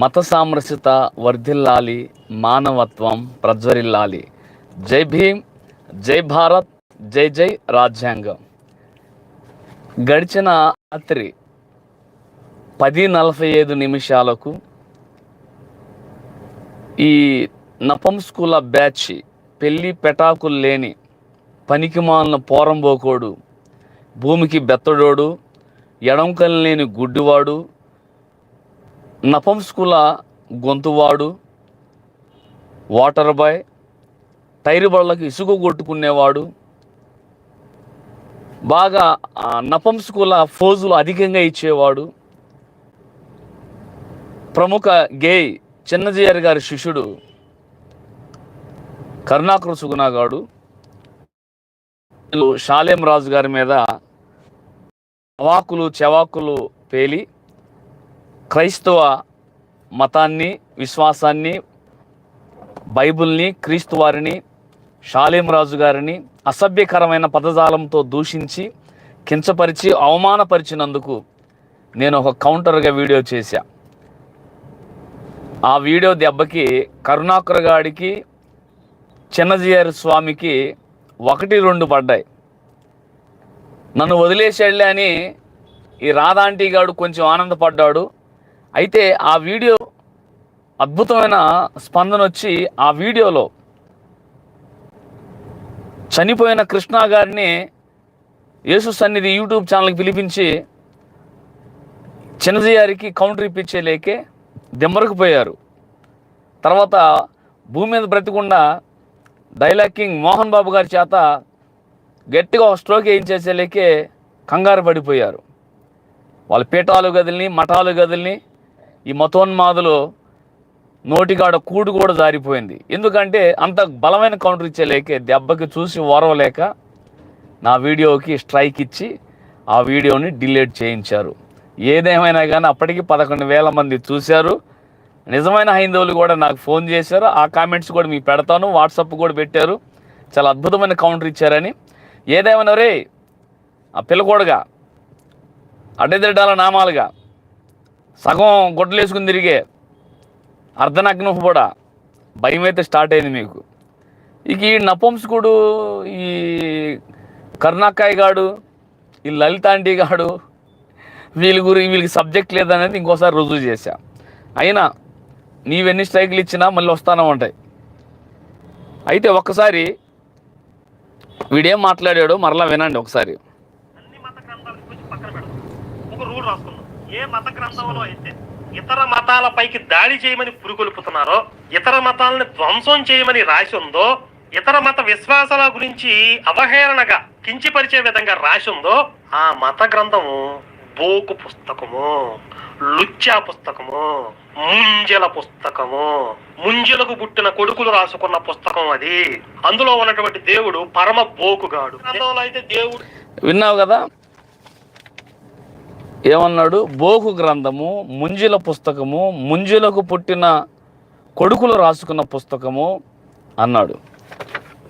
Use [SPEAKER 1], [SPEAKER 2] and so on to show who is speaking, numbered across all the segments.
[SPEAKER 1] మత సామరస్యత వర్ధిల్లాలి మానవత్వం ప్రజ్వరిల్లాలి. జై భీమ్ జై భారత్ జై జై రాజ్యాంగం. గడిచిన రాత్రి పది నలభై ఐదు నిమిషాలకు ఈ నపంస్కుల బ్యాచ్ పెళ్ళి పెటాకులు లేని పనికిమాలిన పోరంబోకోడు భూమికి బెత్తడోడు ఎడంకలు లేని గుడ్డివాడు నపంస్కుల గొంతువాడు వాటర్ బాయ్ టైరు బళ్ళకి ఇసుక కొట్టుకునేవాడు. బాగా నపంస్కుల ఫోజులు అధికంగా ఇచ్చేవాడు. ప్రముఖ గేయ్ చిన్నజీయర్ గారి శిష్యుడు కరుణాకర సుగుణాగాడు. వీళ్ళు షాలేం రాజు గారి మీద అవాకులు చెవాకులు పేలి క్రైస్తవ మతాన్ని విశ్వాసాన్ని బైబుల్ని క్రీస్తు వారిని షాలేం రాజు గారిని అసభ్యకరమైన పదజాలంతో దూషించి కించపరిచి అవమానపరిచినందుకు నేను ఒక కౌంటర్గా వీడియో చేశా. ఆ వీడియో దెబ్బకి కరుణాకర్ గాడికి చిన్నజీయర్ స్వామికి ఒకటి రెండు పడ్డాయి. నన్ను వదిలేసాడులే అని ఈ రాధాంటీ గాడు కొంచెం ఆనందపడ్డాడు. అయితే ఆ వీడియో అద్భుతమైన స్పందన వచ్చి ఆ వీడియోలో చనిపోయిన కృష్ణ గారిని యేసు సన్నిధి యూట్యూబ్ ఛానల్కి పిలిపించి చిన్నజయారికి కౌంటర్ ఇప్పించే లేకే పోయారు తర్వాత భూమి మీద బ్రతికుండా డైలాగ్ కింగ్ మోహన్ బాబు గారి చేత గట్టిగా ఒక స్ట్రోక్ వేయించేసేలేకే కంగారు పడిపోయారు. వాళ్ళ పీఠాలు గదుల్ని మఠాలు గదుల్ని ఈ మతోన్మాదులు నోటికాడ కూడు కూడా జారిపోయింది. ఎందుకంటే అంత బలమైన కౌంటర్ ఇచ్చేలేకే దెబ్బకి చూసి ఓరవలేక నా వీడియోకి స్ట్రైక్ ఇచ్చి ఆ వీడియోని డిలీట్ చేయించారు. ఏదేమైనా కానీ అప్పటికి పదకొండు వేల మంది చూశారు. నిజమైన హైందవులు కూడా నాకు ఫోన్ చేశారు. ఆ కామెంట్స్ కూడా మీకు పెడతాను. వాట్సాప్ కూడా పెట్టారు. చాలా అద్భుతమైన కౌంటర్ ఇచ్చారని. ఏదేమైనా రే ఆ పిల్లకూడగా అడ్డదిడ్డాల నామాలుగా సగం గుడ్డలేసుకుని తిరిగే అర్ధనగ్నం కూడా భయం అయితే స్టార్ట్ అయింది మీకు. ఇక ఈ నపంసకుడు ఈ కర్ణాకాయ గాడు ఈ లలితాంటి గాడు వీళ్ళ గురి వీళ్ళకి సబ్జెక్ట్ లేదనేది ఇంకోసారి రుజువు చేశా. అయినా నీవెన్ని స్ట్రైకులు ఇచ్చినా మళ్ళీ వస్తానే ఉంటాయి. అయితే ఒక్కసారి వీడేం మాట్లాడాడో మరలా వినండి ఒకసారి.
[SPEAKER 2] రూల్ ఏ మత గ్రంథంలో అయితే ఇతర మతాలపైకి దాడి చేయమని పురుగొలుపుతున్నారో ఇతర మతాలను ధ్వంసం చేయమని రాసి ఉందో ఇతర మత విశ్వాసాల గురించి అవహేళనగా కించిపరిచే విధంగా రాసి ఉందో ఆ మత గ్రంథము బోకు పుస్తకము లుచ్చా పుస్తకము ముంజల పుస్తకము ముంజలకు పుట్టిన కొడుకులు రాసుకున్న పుస్తకం అది. అందులో ఉన్నటువంటి దేవుడు పరమ బోకుగాడు. గ్రంథంలో అయితే దేవుడు
[SPEAKER 1] విన్నావు కదా? ఏమన్నాడు? బోకు గ్రంథము ముంజిల పుస్తకము ముంజిలకు పుట్టిన కొడుకులు రాసుకున్న పుస్తకము అన్నాడు.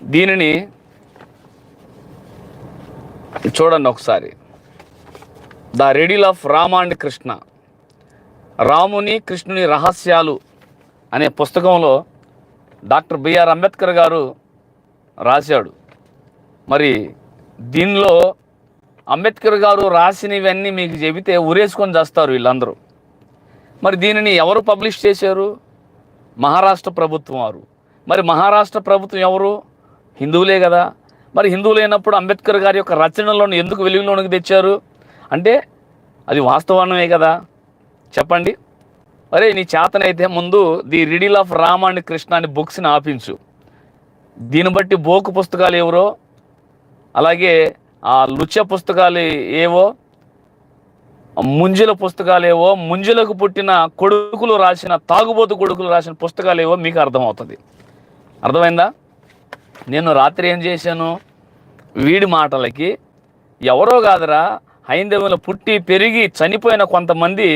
[SPEAKER 1] దీనిని చూడండి ఒకసారి. The riddle of Rama and Krishna. రాముని కృష్ణుని రహస్యాలు అనే పుస్తకంలో డాక్టర్ బిఆర్ అంబేద్కర్ గారు రాశాడు. మరి దీనిలో అంబేద్కర్ గారు రాసినవన్నీ మీకు చెబితే ఉరేసుకొని చేస్తారు వీళ్ళందరూ. మరి దీనిని ఎవరు పబ్లిష్ చేశారు? మహారాష్ట్ర ప్రభుత్వం వారు. మరి మహారాష్ట్ర ప్రభుత్వం ఎవరు? హిందువులే కదా. మరి హిందువులైనప్పుడు అంబేద్కర్ గారి యొక్క రచనలను ఎందుకు వెలుగులోనికి తెచ్చారు? అంటే అది వాస్తవమే కదా. చెప్పండి. అరే నీ చేతనైతే ముందు the riddle of Rama and Krishna అని బుక్స్ని ఆపించు. దీన్ని బట్టి బోకు పుస్తకాలు ఎవరో? అలాగే ఆ లుచ్చ పుస్తకాలు ఏవో ముంజుల పుస్తకాలు ఏవో ముంజులకు పుట్టిన కొడుకులు రాసిన తాగుబోతు కొడుకులు రాసిన పుస్తకాలు ఏవో మీకు అర్థమవుతుంది. అర్థమైందా? నేను రాత్రి ఏం చేశాను? వీడి మాటలకి ఎవరో కాదురా హైందవులు పుట్టి పెరిగి చనిపోయిన కొంతమంది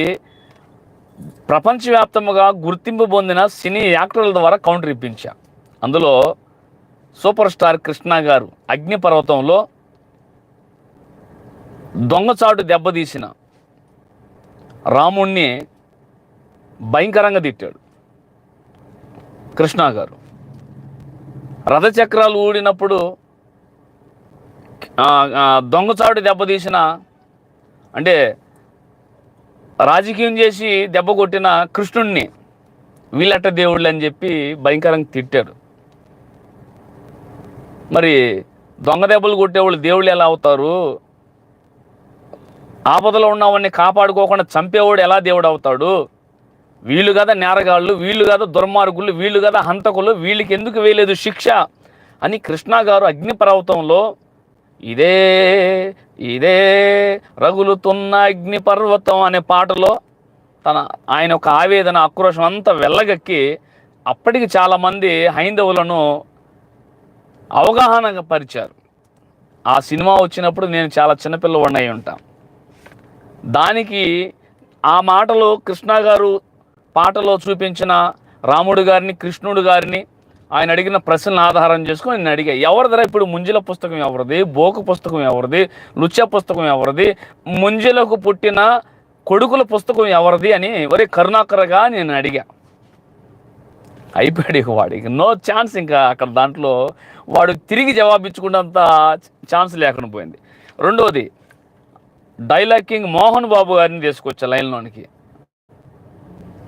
[SPEAKER 1] ప్రపంచవ్యాప్తంగా గుర్తింపు పొందిన సినీ యాక్టర్ల ద్వారా కౌంటర్ ఇప్పించా. అందులో సూపర్ స్టార్ కృష్ణ గారు అగ్నిపర్వతంలో దొంగచాటు దెబ్బతీసిన రాముణ్ణి భయంకరంగా తిట్టాడు కృష్ణ గారు రథచక్రాలు ఊడినప్పుడు దొంగచాటు దెబ్బతీసిన అంటే రాజకీయం చేసి దెబ్బ కొట్టిన కృష్ణుణ్ణి వీళ్ళట్ట దేవుళ్ళు అని చెప్పి భయంకరంగా తిట్టాడు మరి దొంగ దెబ్బలు కొట్టేవాళ్ళు దేవుళ్ళు ఎలా అవుతారు? ఆపదలో ఉన్నవాడిని కాపాడుకోకుండా చంపేవాడు ఎలా దేవుడు అవుతాడు? వీళ్ళు కదా నేరగాళ్ళు వీళ్ళు కదా దుర్మార్గులు వీళ్ళు కదా హంతకులు వీళ్ళకి ఎందుకు వేయలేదు శిక్ష? అని కృష్ణ గారు అగ్నిపర్వతంలో ఇదే ఇదే రగులుతున్న అగ్నిపర్వతం అనే పాటలో తన ఆయన ఒక ఆవేదన ఆక్రోషం అంతా వెళ్ళగక్కి అప్పటికి చాలామంది హైందవులను అవగాహన పరిచారు. ఆ సినిమా వచ్చినప్పుడు నేను చాలా చిన్నపిల్లవాడిని అయి ఉంటాను దానికి ఆ మాటలు కృష్ణ గారు పాటలో చూపించిన రాముడు గారిని కృష్ణుడు గారిని ఆయన అడిగిన ప్రశ్నలు ఆధారం చేసుకొని నేను అడిగా ఎవరిదరా ఇప్పుడు ముంజిల పుస్తకం ఎవరిది బోకు పుస్తకం ఎవరిది లుచ్చ పుస్తకం ఎవరిది ముంజిలకు పుట్టిన కొడుకుల పుస్తకం ఎవరిది అని వరే కరుణాకరగా నేను అడిగా. అయిపోయాడు వాడికి నో ఛాన్స్ ఇంకా అక్కడ దాంట్లో వాడు తిరిగి జవాబిచ్చుకున్నంత ఛాన్స్ లేకుండా పోయింది. రెండోది డైలాగ్ కింగ్ మోహన్ బాబు గారిని తీసుకొచ్చా లైన్లోనికి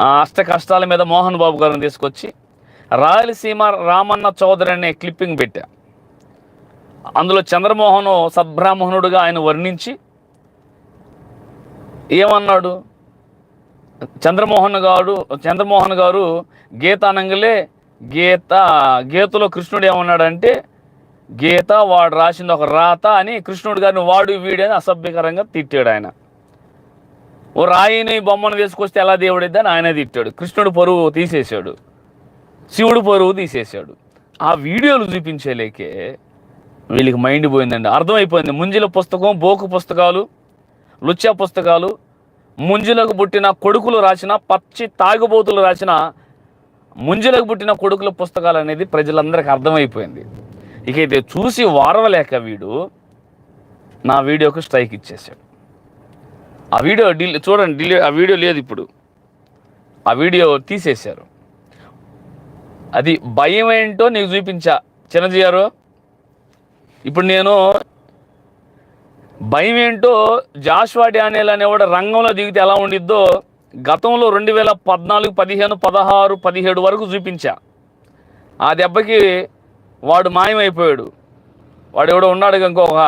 [SPEAKER 1] ఆ అష్ట కష్టాల మీద మోహన్ బాబు గారిని తీసుకొచ్చి రాయలసీమ రామన్న చౌదరి అనే క్లిప్పింగ్ పెట్టా. అందులో చంద్రమోహన్ సద్బ్రాహ్మణుడుగా ఆయన వర్ణించి ఏమన్నాడు? చంద్రమోహన్ గారు చంద్రమోహన్ గారు గీతానంగలే గీత గీతలో కృష్ణుడు ఏమన్నాడంటే గీత వాడు రాసింది ఒక రాత అని కృష్ణుడు గారిని వాడు వీడు అని అసభ్యకరంగా తిట్టాడు ఆయన. ఓ రాయిని బొమ్మను తీసుకొస్తే ఎలా దేవుడిద్ది అని ఆయన తిట్టాడు. కృష్ణుడు పరువు తీసేశాడు. శివుడు పరువు తీసేశాడు. ఆ వీడియోలు చూపించేలేకే వీళ్ళకి మైండ్ పోయిందండి. అర్థమైపోయింది. ముంజిల పుస్తకం బోకు పుస్తకాలు లుచ్చా పుస్తకాలు ముంజులకు పుట్టిన కొడుకులు రాసిన పచ్చి తాగుబోతులు రాసిన ముంజులకు పుట్టిన కొడుకుల పుస్తకాలు అనేది ప్రజలందరికీ అర్థమైపోయింది. ఇక ఇది చూసి వారవలేక వీడు నా వీడియోకి స్ట్రైక్ ఇచ్చేసాడు. ఆ వీడియో డిలే చూడండి డిలే ఆ వీడియో లేదు ఇప్పుడు. ఆ వీడియో తీసేశారు. అది భయం ఏంటో నీకు చూపించా. చిన్నజీ గారు ఇప్పుడు నేను భయం ఏంటో జాషువా డానియల్ అనేవాడు రంగంలో దిగితే ఎలా ఉండిద్దో గతంలో రెండు వేల పద్నాలుగు పదిహేను పదహారు పదిహేడు వరకు చూపించా. ఆ దెబ్బకి వాడు మాయమైపోయాడు. వాడు ఎవడో ఉన్నాడు ఇంకొక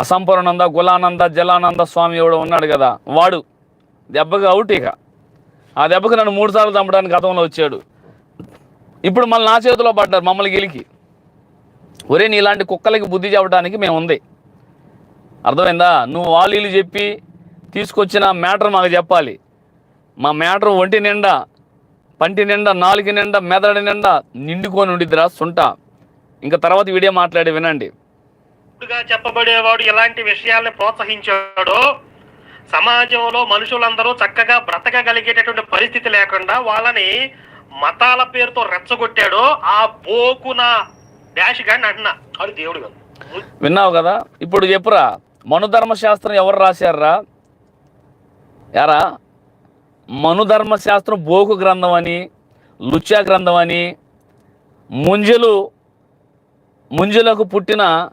[SPEAKER 1] అసంపూర్ణంద గులానంద జలానంద స్వామి ఎవడో ఉన్నాడు కదా వాడు దెబ్బకి అవుట్ ఇక. ఆ దెబ్బకి నన్ను మూడుసార్లు చంపడానికి గతంలో వచ్చాడు. ఇప్పుడు మళ్ళీ నా చేతిలో పడ్డారు మమ్మల్ని గెలికి. ఒరే నీలాంటి కుక్కలకి బుద్ధి చెప్పడానికి మేము ఉంది అర్థమైందా? నువ్వు వాళ్ళు వీళ్ళు చెప్పి తీసుకొచ్చిన మ్యాటర్ మాకు చెప్పాలి. మా మ్యాటర్ ఒంటి నిండా పంటి నిండా నాలుగు నిండా మెదడు నిండా నిండుకొని ఉండిద్దిరా సుంట. ఇంకా తర్వాత వీడియో మాట్లాడి వినండి.
[SPEAKER 2] చెప్పబడేవాడు ఎలాంటి విషయాల్ని ప్రోత్సహించాడో సమాజంలో మనుషులందరూ చక్కగా బ్రతకగలిగేటటువంటి పరిస్థితి లేకుండా వాళ్ళని మతాల పేరుతో రెచ్చగొట్టాడో ఆ బోకున డాష్ గాని అంటున్నా. అది దేవుడు
[SPEAKER 1] విన్నావు కదా? ఇప్పుడు చెప్పురా మనుధర్మశాస్త్రం ఎవరు రాశారా యారా? మనుధర్మశాస్త్రం బోకు గ్రంథం అని లుచ్చా గ్రంథం అని ముంజలు ముంజలకు పుట్టిన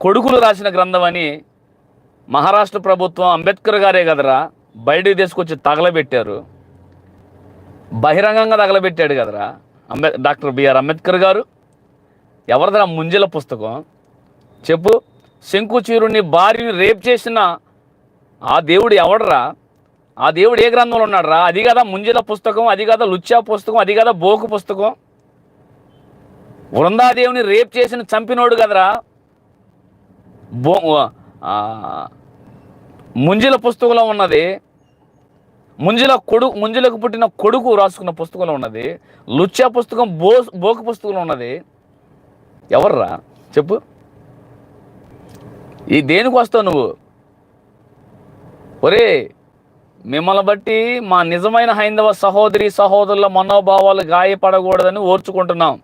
[SPEAKER 1] కొడుకులు రాసిన గ్రంథం అని మహారాష్ట్ర ప్రభుత్వం అంబేద్కర్ గారే కదరా బయటికి తీసుకొచ్చి తగలబెట్టారు. బహిరంగంగా తగలబెట్టాడు కదరా అంబే డాక్టర్ బిఆర్ అంబేద్కర్ గారు. ఎవరిదరా ముంజల పుస్తకం? చెప్పు. శంకుచీరుని భార్యని రేప్ చేసిన ఆ దేవుడు ఎవడరా? ఆ దేవుడు ఏ గ్రంథంలో ఉన్నాడురా? అది కదా ముంజల పుస్తకం అది కదా లుచ్చా పుస్తకం అది కదా బోకు పుస్తకం. వృందాదేవిని రేప్ చేసిన చంపినోడు కదరా? బో ముంజిల ముంజల పుస్తకంలో ఉన్నది. ముంజల కొడు ముంజలకు పుట్టిన కొడుకు రాసుకున్న పుస్తకంలో ఉన్నది. లుచ్చా పుస్తకం బో బోకు పుస్తకంలో ఉన్నది. ఎవర్రా? చెప్పు. ఈ దేనికి వస్తావు నువ్వు? ఒరే మిమ్మల్ని బట్టి మా నిజమైన హైందవ సహోదరి సహోదరుల మనోభావాలు గాయపడకూడదని ఓర్చుకుంటున్నాం.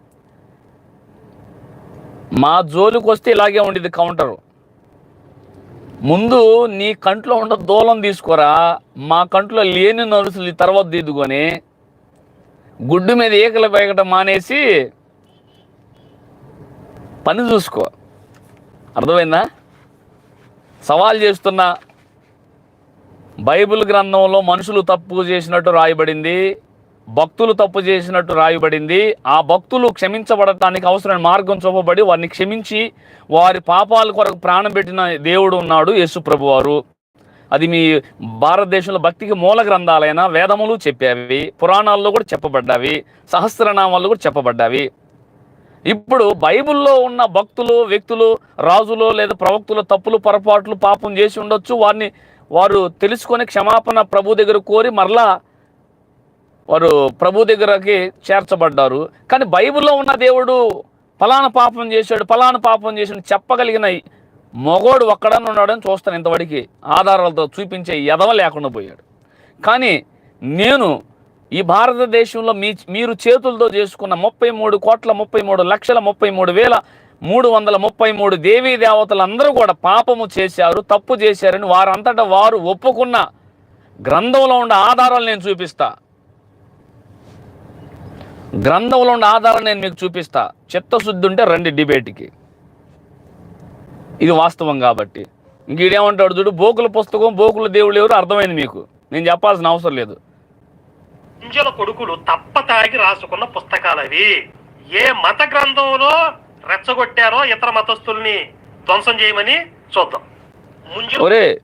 [SPEAKER 1] మా జోలికి వస్తే ఇలాగే ఉండేది కౌంటరు. ముందు నీ కంట్లో ఉన్న దూలం తీసుకోరా మా కంట్లో లేని నరుసులు తర్వాత దిద్దుకొని గుడ్డు మీద ఈకలు పేగటం మానేసి పని చూసుకో. అర్థమైందా? సవాల్ చేస్తున్నా. బైబిల్ గ్రంథంలో మనుషులు తప్పు చేసినట్టు రాయబడింది భక్తులు తప్పు చేసినట్టు రాయబడింది. ఆ భక్తులు క్షమించబడటానికి అవసరమైన మార్గం చూపబడి వారిని క్షమించి వారి పాపాల కొరకు ప్రాణం పెట్టిన దేవుడు ఉన్నాడు యేసు ప్రభువారు. అది మీ భారతదేశంలో భక్తికి మూల గ్రంథాలైన వేదములు చెప్పేవి పురాణాల్లో కూడా చెప్పబడ్డావి సహస్రనామాల్లో కూడా చెప్పబడ్డావి. ఇప్పుడు బైబిల్లో ఉన్న భక్తులు వ్యక్తులు రాజులు లేదా ప్రవక్తులు తప్పులు పొరపాట్లు పాపం చేసి ఉండొచ్చు వారిని వారు తెలుసుకొని క్షమాపణ ప్రభు దగ్గర కోరి మరలా వారు ప్రభు దగ్గరకి చేర్చబడ్డారు. కానీ బైబిల్లో ఉన్న దేవుడు ఫలానా పాపం చేశాడు ఫలానా పాపం చేశాడు చెప్పగలిగిన మొగోడు ఒక్కడని ఉన్నాడని చూస్తాను ఇంతవరకు ఆధారాలతో చూపించే ఎదవ లేకుండా పోయాడు. కానీ నేను ఈ భారతదేశంలో మీ మీరు చేతులతో చేసుకున్న ముప్పై మూడు కోట్ల ముప్పై మూడు లక్షల ముప్పై మూడు వేల మూడు వందల ముప్పై మూడు దేవీ దేవతలందరూ కూడా పాపము చేశారు తప్పు చేశారని వారంతటా వారు ఒప్పుకున్న గ్రంథంలో ఉన్న ఆధారాలు నేను చూపిస్తా. గ్రంథంలో ఉన్న ఆధారం నేను మీకు చూపిస్తా. చిత్తశుద్ధి ఉంటే రండి డిబేట్కి. ఇది వాస్తవం కాబట్టి. ఇంకేడేమంటాడు చూడు బోకుల పుస్తకం బోకుల దేవుళ్ళు ఎవరు అర్థమైంది మీకు? నేను చెప్పాల్సిన అవసరం లేదు.
[SPEAKER 2] కొడుకులు తప్ప తాగి రాసుకున్న పుస్తకాలు అవి ఏ మత గ్రంథంలో రెచ్చగొట్టారో ఇతర మతస్థుల్ని ధ్వంసం చేయమని చూద్దాం.
[SPEAKER 1] ఒరే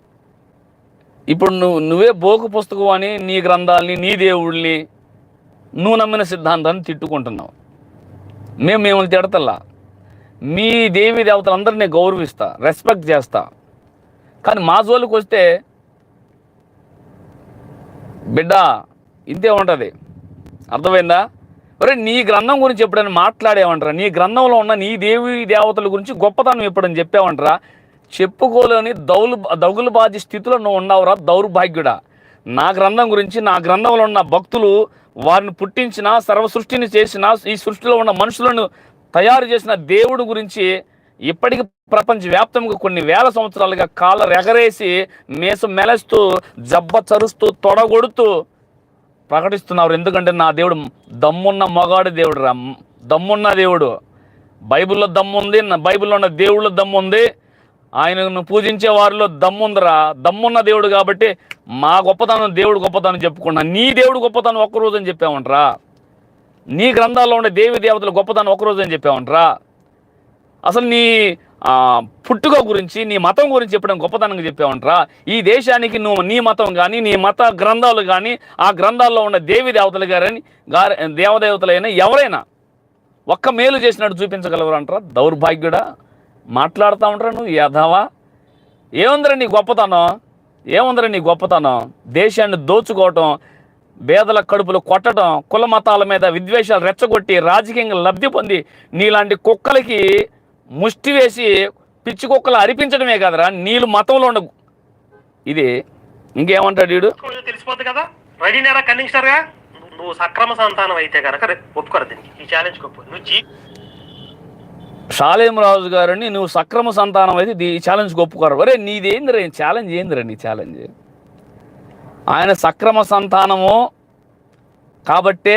[SPEAKER 1] ఇప్పుడు నువ్వు నువ్వే బోకు పుస్తకం అని నీ గ్రంథాలని నీ దేవుళ్ళని నువ్వు నమ్మిన సిద్ధాంతాన్ని తిట్టుకుంటున్నావు. మేము మిమ్మల్ని తిడతల్లా. మీ దేవి దేవతలందరినీ గౌరవిస్తా రెస్పెక్ట్ చేస్తా. కానీ మా జోలికి వస్తే బిడ్డ ఇంతే ఉంటుంది. అర్థమైందా? అరే నీ గ్రంథం గురించి ఎప్పుడైనా మాట్లాడేవంటరా? నీ గ్రంథంలో ఉన్న నీ దేవి దేవతల గురించి గొప్పతనం ఎప్పుడని చెప్పావంటరా? చెప్పుకోలేని దౌలు దగులుబాజీ స్థితిలో నువ్వు ఉన్నావురా దౌర్భాగ్యుడా. నా గ్రంథం గురించి నా గ్రంథంలో ఉన్న భక్తులు వారిని పుట్టించిన సర్వ సృష్టిని చేసిన ఈ సృష్టిలో ఉన్న మనుషులను తయారు చేసిన దేవుడు గురించి ఇప్పటికి ప్రపంచ వ్యాప్తంగా కొన్ని వేల సంవత్సరాలుగా కాళ్ళ ఎగరేసి మేస మెలస్తూ జబ్బ చరుస్తూ తొడగొడుతూ ప్రకటిస్తున్నారు. ఎందుకంటే నా దేవుడు దమ్మున్న మగాడు దేవుడు రా. దమ్మున్న దేవుడు. బైబిల్లో దమ్ముంది బైబిల్లో ఉన్న దేవుళ్ళ దమ్ముంది. ఆయనను పూజించే వారిలో దమ్ముందిరా. దమ్మున్న దేవుడు కాబట్టి మా గొప్పతనం దేవుడు గొప్పతనం చెప్పుకున్నా. నీ దేవుడు గొప్పతనం ఒక్కరోజు అని చెప్పామంట్రా నీ గ్రంథాల్లో ఉండే దేవి దేవతల గొప్పతనం ఒక్కరోజు అని చెప్పామంట్రా అసలు నీ పుట్టుక గురించి నీ మతం గురించి చెప్పడం గొప్పతనంగా చెప్పావంటరా. ఈ దేశానికి నువ్వు నీ మతం కానీ నీ మత గ్రంథాలు కానీ ఆ గ్రంథాల్లో ఉన్న దేవి దేవతలు గారని గారి దేవదేవతలైనా ఎవరైనా ఒక్క మేలు చేసినట్టు చూపించగలరు అంటారా దౌర్భాగ్యుడా మాట్లాడుతూ ఉంటారా నువ్వు యథావా. ఏముందిరా నీ గొప్పతనం? ఏముందిరా నీ గొప్పతనం? దేశాన్ని దోచుకోవటం పేదల కడుపులు కొట్టడం కుల మతాల మీద విద్వేషాలు రెచ్చగొట్టి రాజకీయంగా లబ్ధి పొంది నీలాంటి కుక్కలకి ముష్టి వేసి పిచ్చి కుక్కలు అరిపించడమే కదరా నీళ్ళు మతంలో ఉండ ఇది ఇంకేమంటాడు వీడు?
[SPEAKER 2] తెలిసిపోద్ది కదా. రెడీనేరా కన్నింగ్గా? నువ్వు సక్రమ సంతానం అయితే కనుక ఒప్పుకోరు దీనికి. ఈ ఛాలెంజ్ నువ్వు జీ
[SPEAKER 1] రాజు గారిని నువ్వు సక్రమ సంతానం అయితే ఈ ఛాలెంజ్ ఒప్పుకోరు. ఒరే నీదేందిరా ఈ ఛాలెంజ్ ఏందిరా నీ ఛాలెంజ్ ఆయన సక్రమ సంతానము కాబట్టే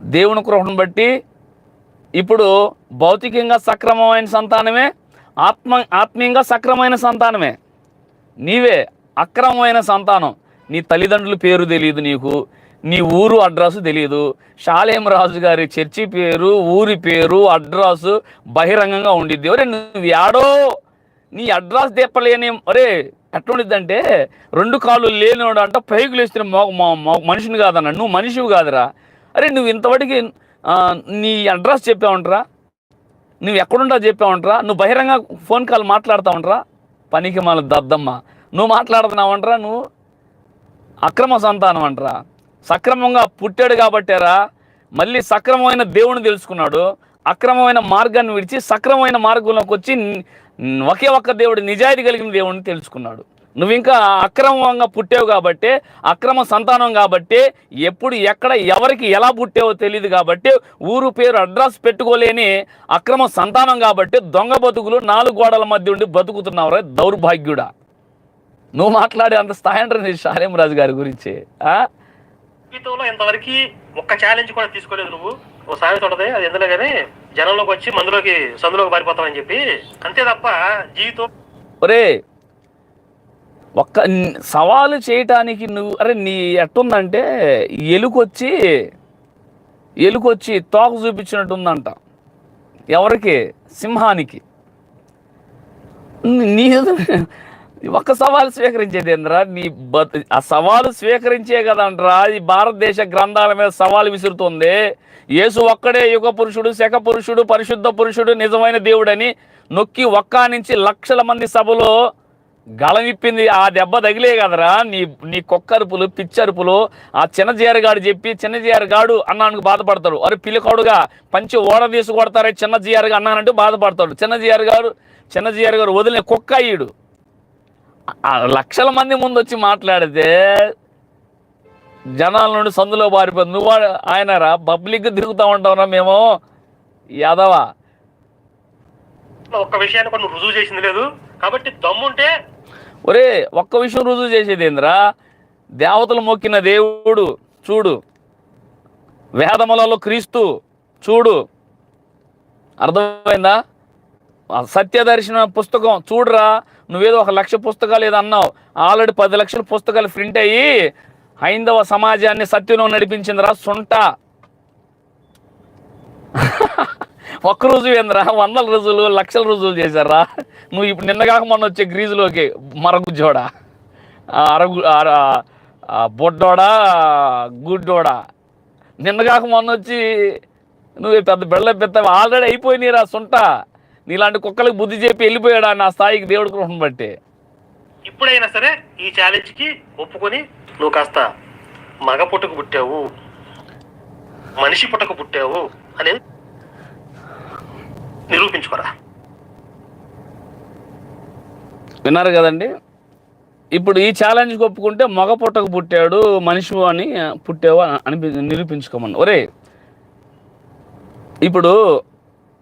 [SPEAKER 1] దేవుని కృపను బట్టి ఇప్పుడు భౌతికంగా సక్రమమైన సంతానమే ఆత్మ ఆత్మీయంగా సక్రమైన సంతానమే. నీవే అక్రమమైన సంతానం. నీ తల్లిదండ్రుల పేరు తెలియదు నీకు నీ ఊరు అడ్రస్ తెలియదు. షాలేం రాజు గారి చర్చి పేరు ఊరి పేరు అడ్రస్ బహిరంగంగా ఉండిద్ది. ఒరే నువ్వు యాడో నీ అడ్రస్ తెప్పలేని ఒరే ఎట్లుండిద్దంటే రెండు కాళ్ళు లేనివాడు అంట పైకి లేస్తున్న మనిషిని కాదన్న నువ్వు మనిషివి కాదురా. అరే నువ్వు ఇంతవరకు నీ అడ్రస్ చెప్పావంటరా? నువ్వు ఎక్కడుంటా చెప్పావంటరా? నువ్వు బహిరంగ ఫోన్ కాల్ మాట్లాడుతూ పనికి మన దద్దమ్మ. నువ్వు మాట్లాడుతున్నావంటరా నువ్వు అక్రమ సంతానం అంటరా సక్రమంగా పుట్టాడు కాబట్టారా మళ్ళీ సక్రమమైన దేవుని తెలుసుకున్నాడు. అక్రమమైన మార్గాన్ని విడిచి సక్రమమైన మార్గంలోకి వచ్చి ఒకే ఒక్క దేవుడు నిజాయితీ కలిగిన దేవుడిని తెలుసుకున్నాడు. నువ్వు ఇంకా అక్రమంగా పుట్టావు కాబట్టి అక్రమ సంతానం కాబట్టి ఎప్పుడు ఎక్కడ ఎవరికి ఎలా పుట్టావో తెలియదు కాబట్టి ఊరు పేరు అడ్రస్ పెట్టుకోలేని అక్రమ సంతానం కాబట్టి దొంగ బతుకులు నాలుగు గోడల మధ్య ఉండి బతుకుతున్నావురా దౌర్భాగ్యుడా. నువ్వు మాట్లాడే అంత స్థాయి అంటే నీ శాలేం రాజు గారి గురించి?
[SPEAKER 2] జీవితంలో ఇంతవరకు ఒక్క ఛాలెంజ్ కూడా తీసుకోలేదు నువ్వు. ఓ సామెత ఉంటది అది ఎందులో కానీ జనంలోకి వచ్చి మందులోకి సందులోకి పారిపోతామని చెప్పి. అంతే తప్ప జీవితం
[SPEAKER 1] ఒరే ఒక్క సవాలు చేయటానికి నువ్వు అరే నీ ఎట్టుందంటే ఎలుకొచ్చి ఎలుకొచ్చి తోక చూపించినట్టుందంట. ఎవరికి? సింహానికి. నీ- ఒక్క సవాలు స్వీకరించేది ఏంద్రా? నీ బతు ఆ సవాలు స్వీకరించే కదంట్రా ఈ భారతదేశ గ్రంథాల మీద సవాలు విసురుతుంది. యేసు ఒక్కడే యుగ పురుషుడు శక పురుషుడు పరిశుద్ధ పురుషుడు నిజమైన దేవుడని నొక్కి ఒక్కా నుంచి లక్షల మంది సభలో గళమిప్పింది ఆ దెబ్బ తగిలే కదరా. నీ నీ కుక్కరుపులు పిచ్చరుపులు ఆ చిన్న చిన్నజీఆర్గాడు చెప్పి చిన్న చిన్నజీఆర్గాడు అన్నానికి బాధపడతాడు. అరే పిల్లకాడుగా పంచి ఓడ తీసి కొడతారే చిన్నజీఆర్గా అన్నానంటూ బాధపడతాడు. చిన్న గారు చిన్న గారు వదిలిన కుక్క అయ్యుడు లక్షల మంది ముందు వచ్చి మాట్లాడితే జనాల నుండి సందులో పారిపోయింది నువ్వు ఆయనరా పబ్లిక్ తిరుగుతూ ఉంటావురా మేము? యాదవా.
[SPEAKER 2] ఒక్క విషయాన్ని నువ్వు రుజువు చేసింది లేదు. కాబట్టి దమ్ముంటే
[SPEAKER 1] ఒరే ఒక్క విషయం రుజువు చేసేది ఏంద్రా? దేవతలు మొక్కిన దేవుడు చూడు. వేదములలో క్రీస్తు చూడు. అర్థమైందా? ఆ సత్యదర్శన పుస్తకం చూడరా. నువ్వేదో ఒక లక్ష పుస్తకాలు ఏదో అన్నావు. ఆల్రెడీ పది లక్షల పుస్తకాలు ప్రింట్ అయ్యి హైందవ సమాజాన్ని సత్యంలో నడిపించిందిరా సుంట. ఒక్క రోజు ఏందిరా? వందల రోజులు లక్షల రోజులు చేశారా? నువ్వు ఇప్పుడు నిన్నగాక మొన్న వచ్చే గ్రీజులోకి మరగుజ్జోడా? అరగు అర- బొడ్డోడా గుడ్డోడా? నిన్నగాక మొన్న వచ్చి నువ్వు పెద్ద బిళ్ళ పెద్ద ఆల్రెడీ అయిపోయినాయిరా సొంట. నీలాంటి కుక్కలకు బుద్ధి చెప్పి వెళ్ళిపోయాడా నా స్థాయికి దేవుడి కృపను బట్టి?
[SPEAKER 2] ఇప్పుడైనా సరే ఈ ఛాలెంజ్కి ఒప్పుకొని నువ్వు కాస్త మగ పుట్టకు పుట్టావు. మనిషి పుట్టకు పుట్టావు. అనేది నిరూపించుకోరా.
[SPEAKER 1] విన్నారు కదండి? ఇప్పుడు ఈ ఛాలెంజ్ ఒప్పుకుంటే మగ పుట్టకు పుట్టాడు మనిషి అని పుట్టావు అని అనిపి నిరూపించుకోమని ఒరే ఇప్పుడు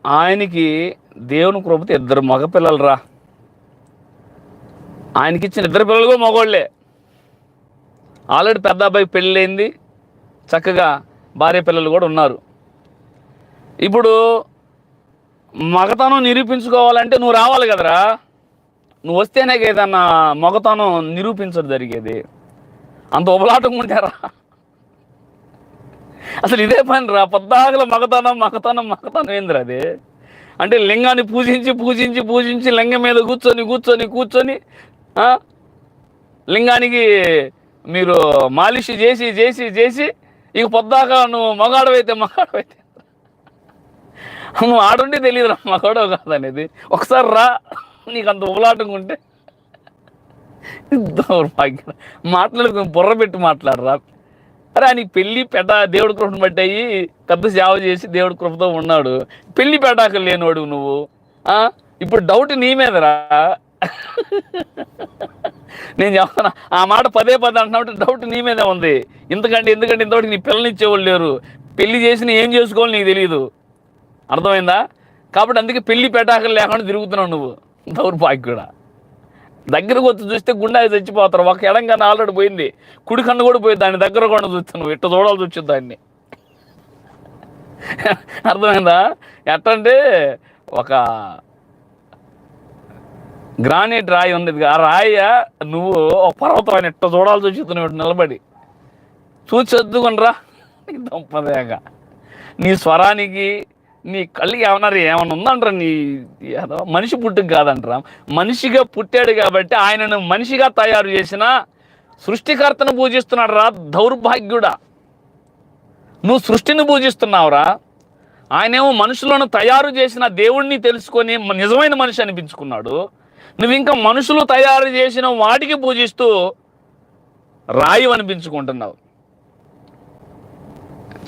[SPEAKER 1] ఆయనకి దేవుని కృపతి ఇద్దరు మగపిల్లలు రా ఆయనకి ఇచ్చిన ఇద్దరు పిల్లలు కూడా మగవాళ్ళే ఆల్రెడీ పెద్ద అబ్బాయికి పెళ్ళైంది చక్కగా భార్య పిల్లలు కూడా ఉన్నారు. ఇప్పుడు మగతనం నిరూపించుకోవాలంటే నువ్వు రావాలి కదరా. నువ్వు వస్తేనే ఏదన్నా మగతనం నిరూపించడం జరిగేది. అంత ఉబలాటం ఉంటారా అసలు ఇదే పని రా పొద్దాగల మగతనం మగతనం మగతనం ఏందిరా అది? అంటే లింగాన్ని పూజించి పూజించి పూజించి లింగం మీద కూర్చొని కూర్చొని కూర్చొని లింగానికి మీరు మాలిష్ చేసి చేసి చేసి ఇక పొద్దాక నువ్వు మగాడవైతే మగాడవైతే నువ్వు ఆడుంటే తెలియదు రా మగాడో కాదనేది. ఒకసారి రా నీకు అంత ఉబలాటంగా ఉంటే. దౌర్భాగ్యం మాట్లాడుకుని బుర్ర పెట్టి మాట్లాడరా. అరే నీకు పెళ్ళి పెద్ద దేవుడి కృపను పట్టాయి పెద్ద సేవ చేసి దేవుడి కృపతో ఉన్నాడు. పెళ్ళి పెటాక లేనివాడు నువ్వు. ఆ? ఇప్పుడు డౌట్ నీ మీదరా? నేను చెప్తున్నా ఆ మాట పదే పదే అంటున్నప్పుడు డౌట్ నీ మీదే ఉంది. ఎందుకంటే ఎందుకంటే ఇంతవరకు నీ పిల్లని ఇచ్చేవాళ్ళు లేరు. పెళ్ళి చేసిన ఏం చేసుకోవాలి నీకు తెలియదు అర్థమైందా? కాబట్టి అందుకే పెళ్ళి పెటాకులు లేకుండా తిరుగుతున్నావు నువ్వు. దౌర్భాగ్యుడా. దగ్గరకు వచ్చి చూస్తే గుండె చచ్చిపోతారు. ఒక ఎడంగానే ఆల్రెడీ పోయింది. కుడి కన్ను కూడా పోయింది. దాన్ని దగ్గర కూడా చూస్తాను ఇట్ట చూడాల్సి వచ్చింది దాన్ని. అర్థమైందా? ఎట్టంటే ఒక గ్రానైట్ రాయి ఉంది ఆ రాయి నువ్వు ఒక పర్వతం అని ఇట్ట చూడాల్సి వచ్చింది నువ్వు నిలబడి. చూసి చదువుకునరా నీకు దంపదేగా నీ స్వరానికి నీ కళ్ళు ఏమన్నారు? ఏమన్నా ఉందంటారా నీ ఏదో మనిషి పుట్టుకు కాదంటారా. మనిషిగా పుట్టాడు కాబట్టి ఆయనను మనిషిగా తయారు చేసిన సృష్టికర్తను పూజిస్తున్నాడు రా దౌర్భాగ్యుడా. నువ్వు సృష్టిని పూజిస్తున్నావురా. ఆయనేమో మనుషులను తయారు చేసిన దేవుణ్ణి తెలుసుకొని నిజమైన మనిషి అనిపించుకున్నాడు. నువ్వు ఇంకా మనుషులు తయారు చేసిన వాటికి పూజిస్తూ రాయి అనిపించుకుంటున్నావు.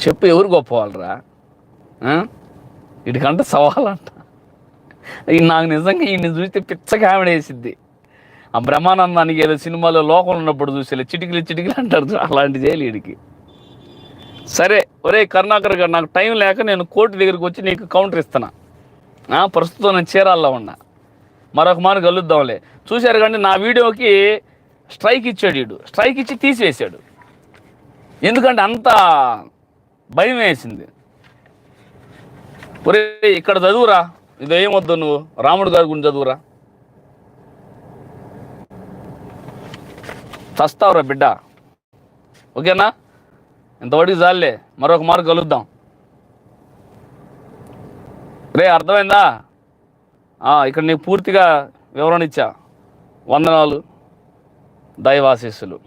[SPEAKER 1] చెప్పు ఎవరు గొప్పవాళ్ళరా? వీడికంటే అంట ఈ నాకు నిజంగా ఈయన్ని చూస్తే పిచ్చ కామెడీ వేసిద్ది. ఆ బ్రహ్మానందానికి ఏదో సినిమాలో లోకం ఉన్నప్పుడు చూసేలే చిటికలు చిటికలు అంటారు అలాంటి చేయాలి వీడికి సరే ఒరే కరుణాకర్ గారు నాకు టైం లేక నేను కోర్టు దగ్గరికి వచ్చి నీకు కౌంటర్ ఇస్తున్నా. ప్రస్తుతం నేను చీరాల్లో ఉన్నా. మరొక మారు కలుద్దాంలే. చూశారు కానీ నా వీడియోకి స్ట్రైక్ ఇచ్చాడు వీడు స్ట్రైక్ ఇచ్చి తీసివేశాడు. ఎందుకంటే అంత భయం వేసింది. ఒరే ఇక్కడ చదువురా. ఇది వద్దు నువ్వు? రాముడు గారి గురించి చదువురా. చస్తావురా బిడ్డ. ఓకేనా? ఇంతవరకు చాలే మరొక మార్కు కలుద్దాం. రే అర్థమైందా? ఇక్కడ నీకు పూర్తిగా వివరణ ఇచ్చా. వందనాలు. దైవాశీస్సులు.